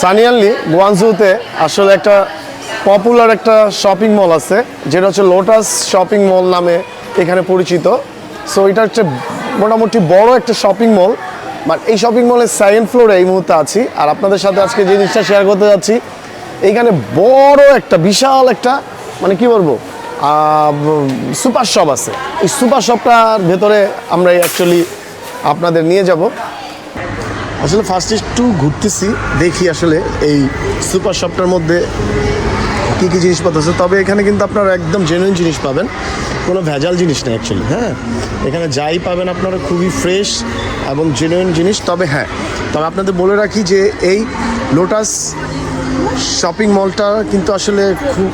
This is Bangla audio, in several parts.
সানিয়ানলি গোয়ানজুতে আসলে একটা পপুলার একটা শপিং মল আছে, যেটা হচ্ছে লোটাস শপিং মল নামে এখানে পরিচিত। সো এটা হচ্ছে মোটামুটি বড় একটা শপিং মল বাট এই শপিং মলের সেকেন্ড ফ্লোরে এই মুহূর্তে আছি। আর আপনাদের সাথে আজকে যে জিনিসটা শেয়ার করতে যাচ্ছি এইখানে বড় একটা, বিশাল একটা মানে কি বলব সুপার শপ আছে। এই সুপার শপটার ভেতরে আমরা অ্যাকচুয়ালি আপনাদের নিয়ে যাব। আসলে ফার্স্ট একটু ঘুরতেছি, দেখি আসলে এই সুপার শপটার মধ্যে কী কী জিনিসপত্র আছে। তবে এখানে কিন্তু আপনারা একদম জেনুইন জিনিস পাবেন। কোনো ভেজাল জিনিস নেই অ্যাকচুয়ালি হ্যাঁ? এখানে যাই পাবেন আপনারা, খুবই ফ্রেশ এবং জেনুইন জিনিস। তবে হ্যাঁ তবে আপনাদের বলে রাখি যে এই লোটাস শপিং মলটা কিন্তু আসলে খুব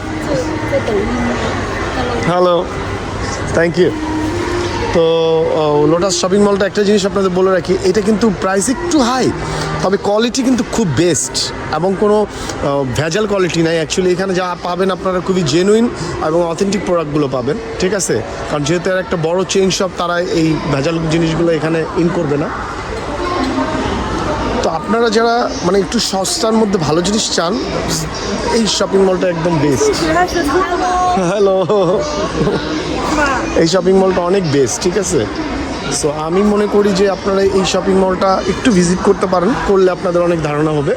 হ্যালো থ্যাংক ইউ তো লোটাস শপিং মলটা একটা জিনিস আপনাদের বলে রাখি, এটা কিন্তু প্রাইস একটু হাই তবে কোয়ালিটি কিন্তু খুব বেস্ট এবং কোনো ভেজাল কোয়ালিটি নাই। অ্যাকচুয়ালি এখানে যা পাবেন আপনারা খুবই জেনুইন এবং অথেন্টিক প্রোডাক্টগুলো পাবেন, ঠিক আছে? কারণ যেহেতু একটা বড় চেইন শপ তারা এই ভেজাল জিনিসগুলো এখানে ইন করবে না। তো আপনারা যারা মানে একটু সস্তার মধ্যে ভালো জিনিস চান, এই শপিং মলটা একদম বেস্ট হ্যালো এই শপিং মলটা অনেক বেস্ট ঠিক আছে? সো আমি মনে করি যে আপনারা এই শপিং মলটা একটু ভিজিট করতে পারেন, করলে আপনাদের অনেক ধারণা হবে।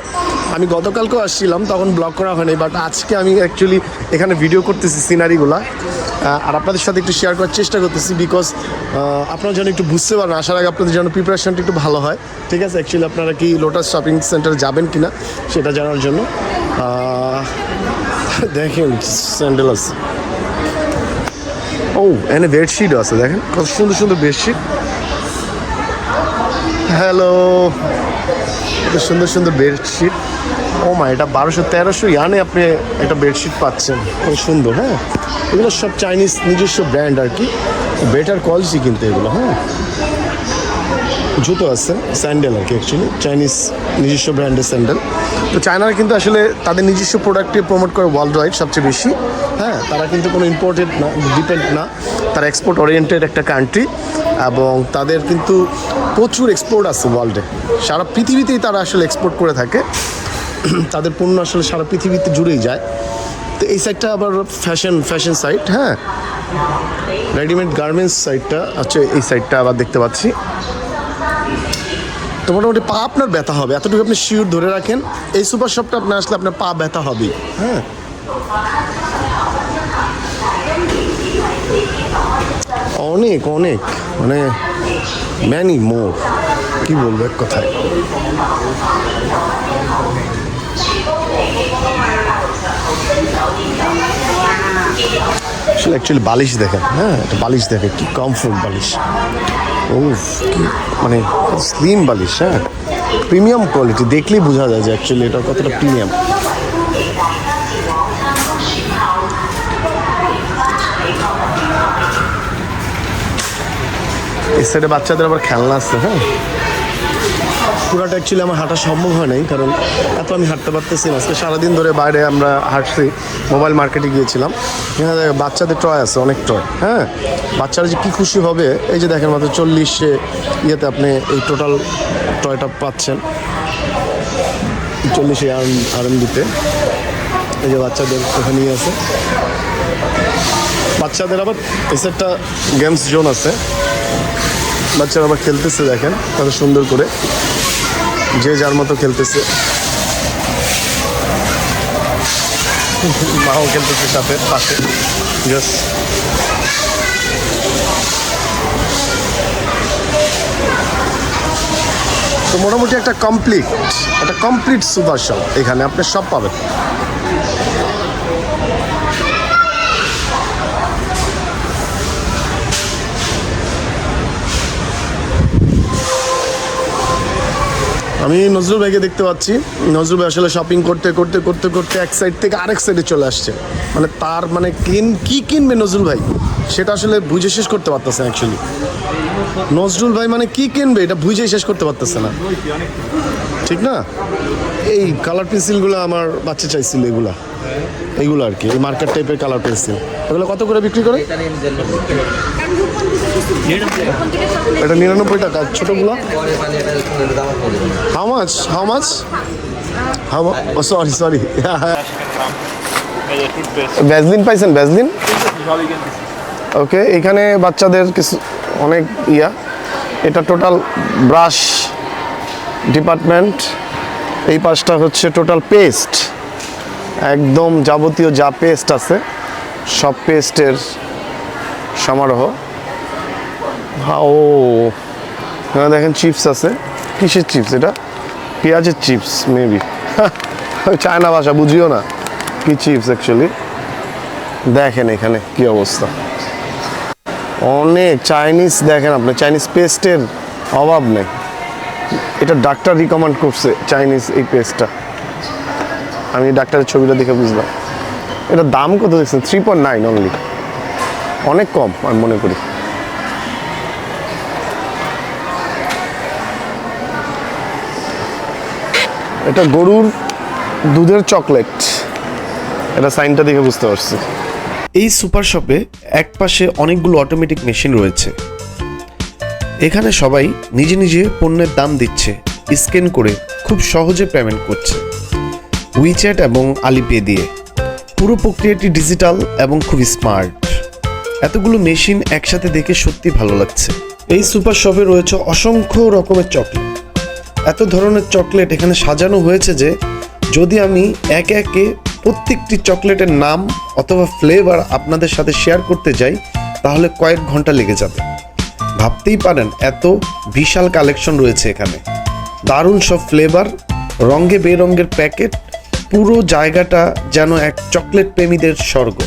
আমি গতকালকেও আসছিলাম, তখন ব্লগ করা হয়নি বাট আজকে আমি অ্যাকচুয়ালি এখানে ভিডিও করতেছি সিনারিগুলা আর আপনাদের সাথে একটু শেয়ার করার চেষ্টা করতেছি বিকজ আপনারা যেন একটু বুঝতে পারেন আসার আগে আপনাদের যেন প্রিপারেশনটা একটু ভালো হয়। ঠিক আছে অ্যাকচুয়ালি আপনারা কি লোটাস শপিং সেন্টারে যাবেন কি না সেটা জানার জন্য। দেখেন স্যান্ডেল আছে। ও, এখানে বেডশিটও আছে, দেখেন, কত সুন্দর সুন্দর বেডশিট হ্যালো। সুন্দর সুন্দর বেডশিট ও মা, এটা বারোশো তেরোশো ইয়ানে আপনি একটা বেডশিট পাচ্ছেন। খুব সুন্দর হ্যাঁ? এগুলো সব চাইনিজ নিজস্ব ব্র্যান্ড আর কি। বেটার কোয়ালিটি কিন্তু এগুলো হ্যাঁ? জুতো আছে স্যান্ডেল আর কি অ্যাকচুয়ালি চাইনিজ নিজস্ব ব্র্যান্ডের স্যান্ডেল তো চায়নারা কিন্তু আসলে তাদের নিজস্ব প্রোডাক্টে প্রমোট করে ওয়ার্ল্ড ওয়াইড সবচেয়ে বেশি। হ্যাঁ তারা কিন্তু কোনো ইম্পোর্টেড না ডিপেন্ড না। তারা এক্সপোর্ট ওরিয়েন্টেড একটা কান্ট্রি এবং তাদের কিন্তু প্রচুর এক্সপোর্ট আছে ওয়ার্ল্ডে সারা পৃথিবীতেই তারা আসলে এক্সপোর্ট করে থাকে। তাদের পণ্য আসলে সারা পৃথিবীতে জুড়েই যায়। তো এই সাইডটা আবার ফ্যাশন ফ্যাশন সাইট হ্যাঁ। রেডিমেড গার্মেন্টস সাইডটা হচ্ছে এই সাইডটা আবার দেখতে পাচ্ছি। তো মোটামুটি পা আপনার ব্যথা হবে। এতটুকু আপনি শিওর ধরে রাখেন, এই সুপার শপটা আপনার আসলে আপনার পা ব্যথা হবে। হ্যাঁ। অনেক অনেক মানে ম্যানি মোর কি বলব এক কথায়? আসলে অ্যাকচুয়ালি বালিশ দেখেন হ্যাঁ বালিশ দেখে কি কমফোর্ট বালিশ। কি মানে স্লিম বালিশ হ্যাঁ? প্রিমিয়াম কোয়ালিটি দেখলেই বোঝা যায় যে অ্যাকচুয়ালি এটা কতটা প্রিমিয়াম এর সাইডে বাচ্চাদের আবার খেলনা আছে হ্যাঁ? পুরাটা অ্যাকচুয়ালি আমার হাঁটা সম্ভব হয় নাই, কারণ এত আমি হাঁটতে পারতেছি না। আজকে সারাদিন ধরে বাইরে আমরা হাঁটছি, মোবাইল মার্কেটে গিয়েছিলাম। এখানে বাচ্চাদের টয় আছে, অনেক টয় হ্যাঁ? বাচ্চারা যে কী খুশি হবে, এই যে দেখেন মাত্র চল্লিশে ইয়েতে আপনি এই টোটাল টয়টা পাচ্ছেন। চল্লিশে আর দিতে এই যে বাচ্চাদের ওখানেই আছে। বাচ্চাদের আবার এসে একটা গেমস জোন আছে। বাচ্চারা আবার খেলতেছে, দেখেন, কত সুন্দর করে। যে যার মতো খেলতেছে। মাও খেলতেছে সাথে, পাশে। তো মোটামুটি একটা কমপ্লিট একটা কমপ্লিট সুপার শপ এখানে আপনি সব পাবেন। আমি নজরুল ভাইকে দেখতে পাচ্ছি। নজরুল ভাই আসলে শপিং করতে করতে করতে করতে এক সাইড থেকে আরেক সাইডে চলে আসছে। মানে তার মানে কিন, কি কিনবে নজরুল ভাই? সেটা আসলে বুঝে শেষ করতে পারতেছে অ্যাকচুয়ালি নজরুল ভাই মানে কি কিনবে? এটা বুঝে শেষ করতে পারতেছে না। ঠিক না? এই কালার পেন্সিলগুলো আমার বাচ্চা চাইছিল এগুলা। এইগুলো আর কি এই মার্কেট টাইপের কালার পেন্সিল এগুলো কত করে বিক্রি করে? এটা নিরানব্বই টাকা ছোটোগুলো? How much how much. As a toothpaste. Vaseline পাইছেন this? ওকে এখানে বাচ্চাদের কিছু অনেক ইয়া। এটা টোটাল ব্রাশ ডিপার্টমেন্ট এই পাশটা হচ্ছে টোটাল পেস্ট একদম যাবতীয় যা পেস্ট আছে, সব পেস্টের সমারোহ। ও। এখানে দেখেন চিপস আছে। কিসের চিপস এটা? পেঁয়াজের চিপস মেবি চায়না ভাষা, বুঝিও না কি চিপস অ্যাকচুয়ালি দেখেন এখানে কি অবস্থা। অনেক চাইনিজ দেখেন আপনি চাইনিজ পেস্টের অভাব নেই। এটা ডাক্তার রিকমেন্ড করছে চাইনিজ এই পেস্টটা আমি ডাক্তারের ছবিটা দেখে বুঝলাম। এটা দাম কত দেখছেন? থ্রি পয়েন্ট নাইন অনলি অনেক কম, আমি মনে করি। এটা গরুর দুধের চকলেট এটা সাইনটা দেখে বুঝতে পারছি। এই সুপার শপে একপাশে অনেকগুলো অটোমেটিক মেশিন রয়েছে। এখানে সবাই নিজে নিজে পণ্যের দাম দিচ্ছে স্ক্যান করে খুব সহজে পেমেন্ট করছে। উইচ্যাট এবং আলিপে দিয়ে। পুরো প্রক্রিয়াটি ডিজিটাল এবং খুব স্মার্ট এতগুলো মেশিন একসাথে দেখে সত্যি ভালো লাগছে। এই সুপার শপে রয়েছে অসংখ্য রকমের চকলেট এত ধরনের চকলেট এখানে সাজানো হয়েছে যে, যদি আমি একে একে প্রত্যেকটি চকলেটের নাম অথবা ফ্লেভার আপনাদের সাথে শেয়ার করতে যাই, তাহলে কয়েক ঘণ্টা লেগে যাবে। ভাবতেই পারেন, এত বিশাল কালেকশন রয়েছে এখানে। দারুণ সব ফ্লেভার রঙে বেরঙের প্যাকেট পুরো জায়গাটা যেন এক চকলেট প্রেমীদের স্বর্গ।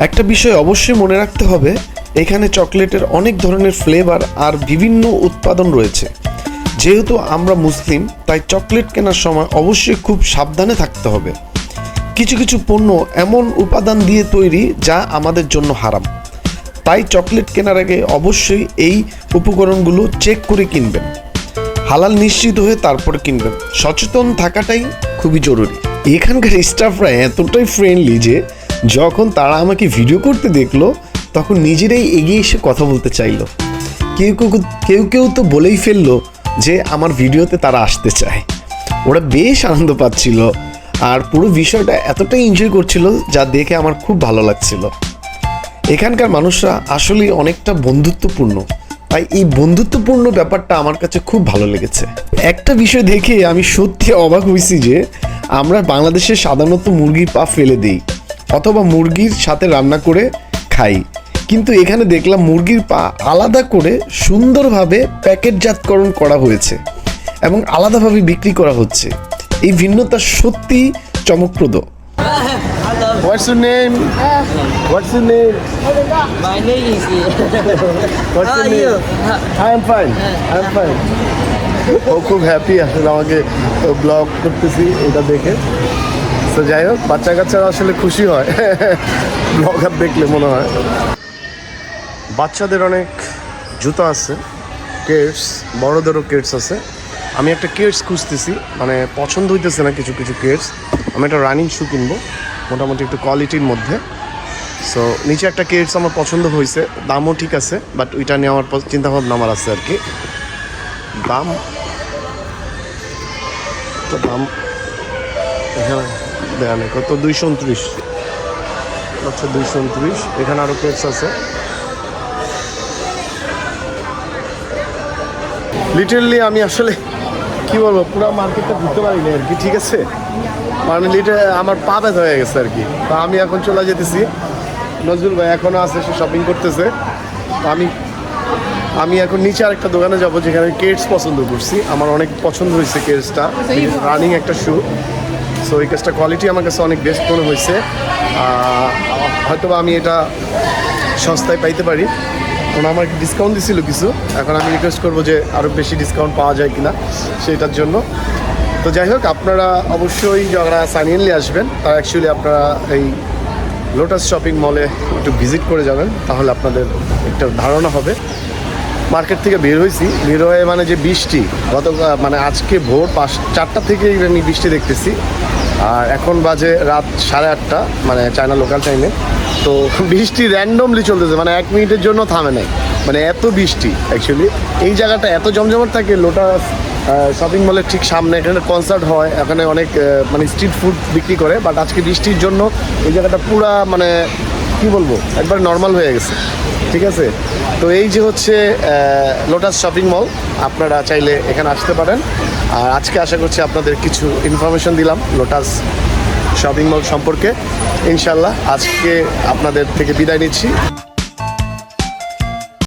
একটা বিষয় অবশ্যই মনে রাখতে হবে, এখানে চকলেটের অনেক ধরনের ফ্লেভার আর বিভিন্ন উৎপাদন রয়েছে। যেহেতু আমরা মুসলিম, তাই চকলেট কেনার সময় অবশ্যই খুব সাবধানে থাকতে হবে। কিছু কিছু পণ্য এমন উপাদান দিয়ে তৈরি যা আমাদের জন্য হারাম। তাই চকলেট কেনার আগে অবশ্যই এই উপকরণগুলো চেক করে কিনবেন। হালাল নিশ্চিত হয়ে তারপর কিনবেন। সচেতন থাকাটাই খুবই জরুরি। এখানকার স্টাফরা এতটাই ফ্রেন্ডলি যে যখন তারা আমাকে ভিডিও করতে দেখল, তখন নিজেরাই এগিয়ে এসে কথা বলতে চাইলো। কেউ কেউ কেউ কেউ তো বলেই ফেলল যে আমার ভিডিওতে তারা আসতে চায়। ওরা বেশ আনন্দ পাচ্ছিল আর পুরো বিষয়টা এতটাই এনজয় করছিল যা দেখে আমার খুব ভালো লাগছিল। এখানকার মানুষরা আসলেই অনেকটা বন্ধুত্বপূর্ণ। তাই এই বন্ধুত্বপূর্ণ ব্যাপারটা আমার কাছে খুব ভালো লেগেছে। একটা বিষয় দেখে আমি সত্যি অবাক হয়েছি যে আমরা বাংলাদেশে সাধারণত মুরগির পা ফেলে দিই অথবা মুরগির সাথে রান্না করে খাই। কিন্তু এখানে দেখলাম মুরগির পা আলাদা করে সুন্দরভাবে প্যাকেটজাতকরণ করা হয়েছে এবং আলাদাভাবে বিক্রি করা হচ্ছে। এই ভিন্নতা সত্যি চমকপ্রদ। What's your name what's your name My name is. What's How are name you? I am fine I am fine ও খুব হ্যাপি আসলে আমাকে ব্লগ করতেছি, এটা দেখে। তো যাই হোক বাচ্চা কাচ্চারা আসলে খুশি হয়। ব্লগার দেখলে মনে হয়। বাচ্চাদের অনেক জুতো আছে কেটস বড়দেরও কেটস আছে। আমি একটা কেটস খুঁজতেছি মানে পছন্দ হইতেছে না কিছু কিছু কেটস আমি একটা রানিং শু কিনবো, মোটামুটি একটু কোয়ালিটির মধ্যে। সো নিচে একটা কেটস আমার পছন্দ হয়েছে দামও ঠিক আছে বাট ওইটা নেওয়ার চিন্তা ভাবনা আমার আছে আর কি। দাম তো দাম? এখানে দেয়া নেই। কত? দুইশো উনত্রিশ। আচ্ছা দুইশো উনত্রিশ। এখানে আরও কেটস আছে। লিটারলি আমি আসলে, কি বলব, পুরো মার্কেটটা ঘুরতে পারিনি আর কি, ঠিক আছে? মানে লিটার আমার পা ব্যথা হয়ে গেছে আর কি। তা আমি এখন চলে যেতেছি। নজরুল ভাই এখনও আছে, সে শপিং করতেছে। আমি আমি এখন নিচে আরেকটা দোকানে যাব যেখানে কেটস পছন্দ করছি। আমার অনেক পছন্দ হয়েছে কেটসটা রানিং একটা শু সো এই কেসটা কোয়ালিটি আমার কাছে অনেক বেস্ট মনে হয়েছে। হয়তো আমি এটা সস্তায় পাইতে পারি। কারণ আমার ডিসকাউন্ট দিছিল কিছু। এখন আমি রিকোয়েস্ট করব যে আরও বেশি ডিসকাউন্ট পাওয়া যায় কিনা সেটার জন্য। তো যাই হোক আপনারা অবশ্যই যারা সানিয়ানলি আসবেন তারা অ্যাকচুয়ালি আপনারা এই লোটাস শপিং মলে একটু ভিজিট করে যাবেন। তাহলে আপনাদের একটা ধারণা হবে। মার্কেট থেকে বের হয়েছি। বের হয়ে মানে যে বৃষ্টি, গত মানে আজকে ভোর পাঁচ, চারটা থেকে আমি বৃষ্টি দেখতেছি। আর এখন বাজে রাত সাড়ে আটটা মানে চায়না লোকাল টাইমে তো বৃষ্টি র্যান্ডমলি চলতেছে মানে এক মিনিটের জন্য থামে নাই। মানে এত বৃষ্টি অ্যাকচুয়ালি এই জায়গাটা এত জমজমাট থাকে লোটাস শপিং মলের ঠিক সামনে, এখানে কনসার্ট হয়, এখানে অনেক মানে স্ট্রিট ফুড বিক্রি করে। বাট আজকে বৃষ্টির জন্য এই জায়গাটা পুরা মানে কি বলব? একবার নর্মাল হয়ে গেছে। ঠিক আছে? তো এই যে হচ্ছে লোটাস শপিং মল আপনারা চাইলে এখানে আসতে পারেন। আর আজকে আশা করছি আপনাদের কিছু ইনফরমেশন দিলাম লোটাস শপিং মল সম্পর্কে। ইনশাল্লাহ আজকে আপনাদের থেকে বিদায় নিচ্ছি।